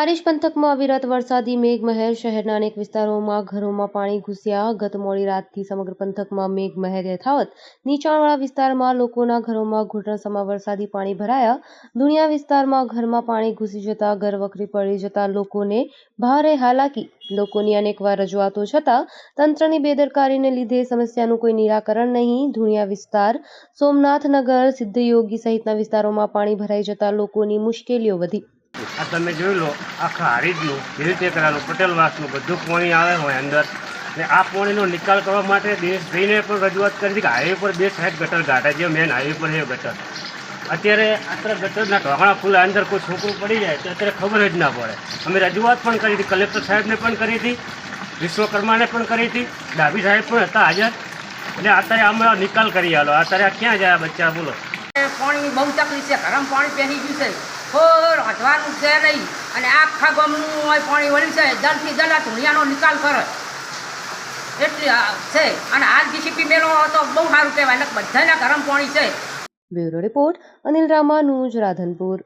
હારીજ પંથકમાં અવિરત વરસાદી મેઘમહેર શહેરના અનેક વિસ્તારોમાં ઘરોમાં પાણી ઘૂસ્યા. ગત મોડી રાતથી સમગ્ર પંથકમાં મેઘમહેર યથાવત. નીચાણવાળા વિસ્તારમાં લોકોના ઘરોમાં ઘૂંટણસમાં વરસાદી પાણી ભરાયા. દુનિયા વિસ્તારમાં ઘરમાં પાણી ઘૂસી જતા ઘર વખરી પડી જતા લોકોને ભારે હાલાકી. લોકોની અનેકવાર રજૂઆતો છતાં તંત્રની બેદરકારીને લીધે સમસ્યાનું કોઈ નિરાકરણ નહીં. ધુણિયા વિસ્તાર, સોમનાથનગર, સિદ્ધયોગી સહિતના વિસ્તારોમાં પાણી ભરાઈ જતા લોકોની મુશ્કેલીઓ વધી. આ તમે જોઈ લો, આખા હારીજનું હિલટેકરાનું પટેલવાસનું બધું પાણી આવે હોય અંદર. ને આ પાણીનો નિકાલ કરવા માટે દેશભાઈને પણ રજૂઆત કરી હતી કે હાઈવે પર બે સાઈડ ગટર ગાંઠે જે મેન હાઈવે પર છે ગટર. અત્યારે અત્યારે ગટરના ઢોકણા ફૂલા, અંદર કોઈ છોકરું પડી જાય તો અત્યારે ખબર જ ના પડે. અમે રજૂઆત પણ કરી હતી, કલેક્ટર સાહેબને પણ કરી હતી, વિશ્વકર્માને પણ કરી હતી, ડાભી સાહેબ પણ હતા હાજર. એટલે અત્યારે આમાં નિકાલ કરી આલો. અત્યારે ક્યાં જાય બચ્ચા, બોલો. પાણી બહુ તકલીફ છે, ગરમ પાણી પહેરી ગયું છે. થોર હટવાનું છે નહીં. અને આખા ગામનું હોય પાણી વળ્યું છે જલ્દથી જલ આ નિકાલ કરે. એટલી છે. અને આ જીસીપી મેળો તો બહુ સારું કહેવાય બધાના ગરમ પાણી છે. Bureau report Anil Ramanuj Radhanpur.